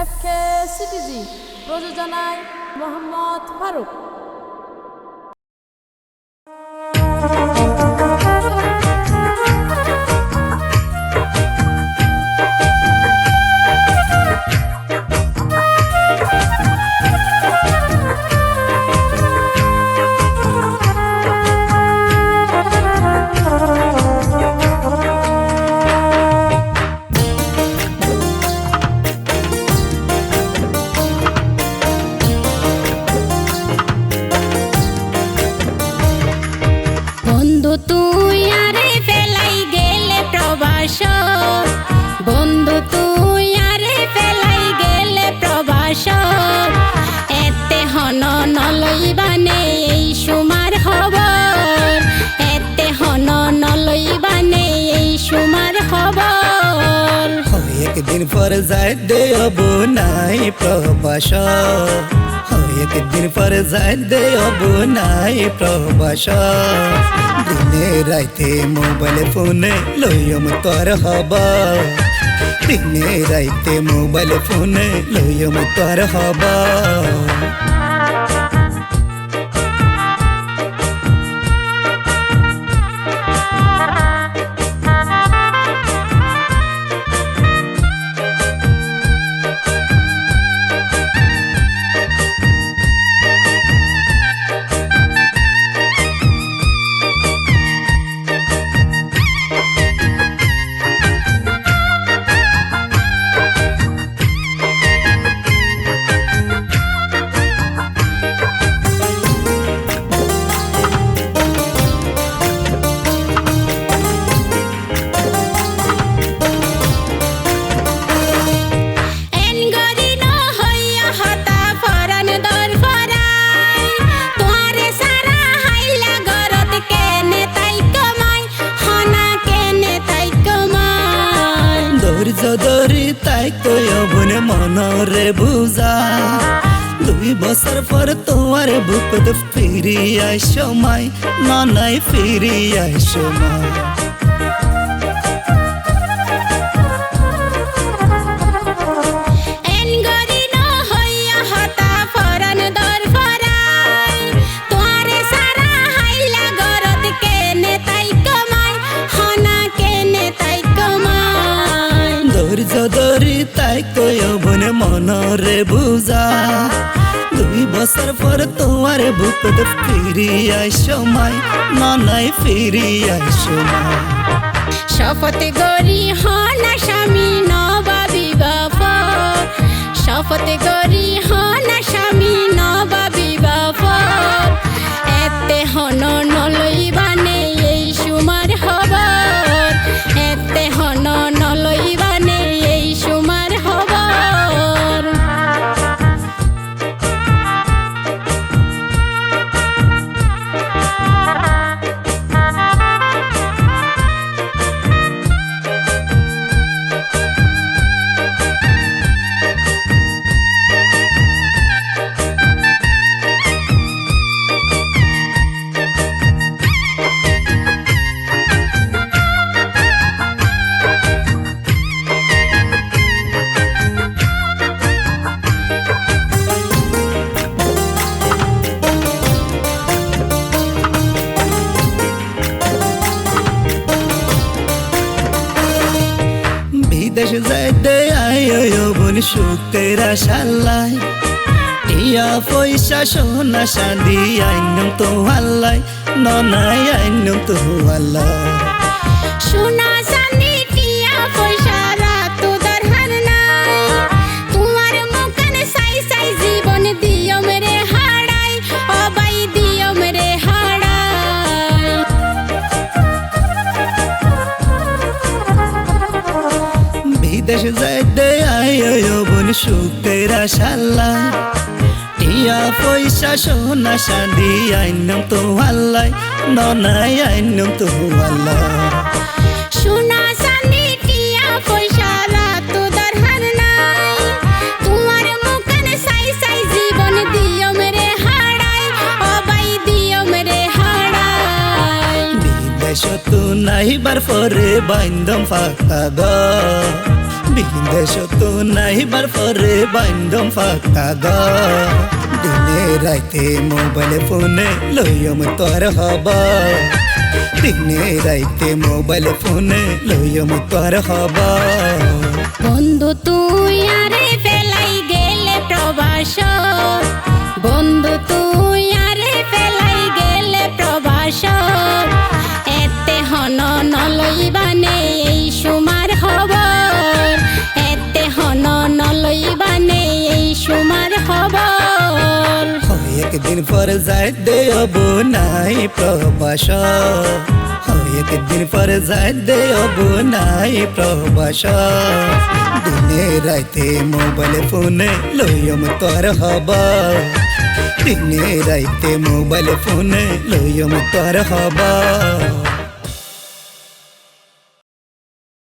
F প্রযোজনায় মোহাম্মদ ফারুক। পর যায় দেব নাই প্রবাস একদিন পর যায় দেব নাই প্রবাস দিনে রাইতে মোবাইল ফোনে লইম তোর হব দিনে রাইতে মোবাইল ফোনে লইম তোর হব ধরি তো অবনে মনরে বুঝা। দুই বছর পর তোমার বুকত ফিরি আই সময় নানায় ফিরি আই সময়। ধরি কয় বনে, মনরে বুঝা। দুই বছর পর তোমার বুকত আই সময় না নাই ফিরি আই সময়। শপথ গরি হন স্বামী বিদেশ যাইতে আয় বোন সুখের আশালাই ইয়া পয়সা, সোনা সাদি আইনম তো আল্লাই ননাই আইনম তো আল্লাহ। সোনা বিদেশ যাইতে আয় বোন সুখের আশালাই টিয়া পয়সা সোনা সাদি আইনম তো আল্লাই ননাই আইনম তো আল্লাহ। সোনা চাঁদি টিয়া পয়সা রাত দরহার নাই। তোমার মুখান সাই সাই জীবন দিয়ম রে হাড়াই অবাই দিয়ম রে হাড়াই বিদেশ তো নাইবার পরে বাইন্দম ফাঁকা বিদেশ তো নাইবার পরে বাইন্দম ফাঁকা গ দিনে রাইতে মোবাইল ফোনে লইয়ম তোর হব দিনে রাইতে মোবাইল ফোনে লইয়ম তোর হব বন্ধু, তুই আরে ফেলাই গেলে প্রবাস বন্ধু, তুই আরে ফেলাই গেলে প্রবাস একদিন পর যাইতে হব নাই প্রবাস একদিন পর যাইতে হব নাই প্রবাস দিনে রাইতে মোবাইল ফোনে লইম তোর হব দিনে রাইতে মোবাইল ফোনে লইম তোর হব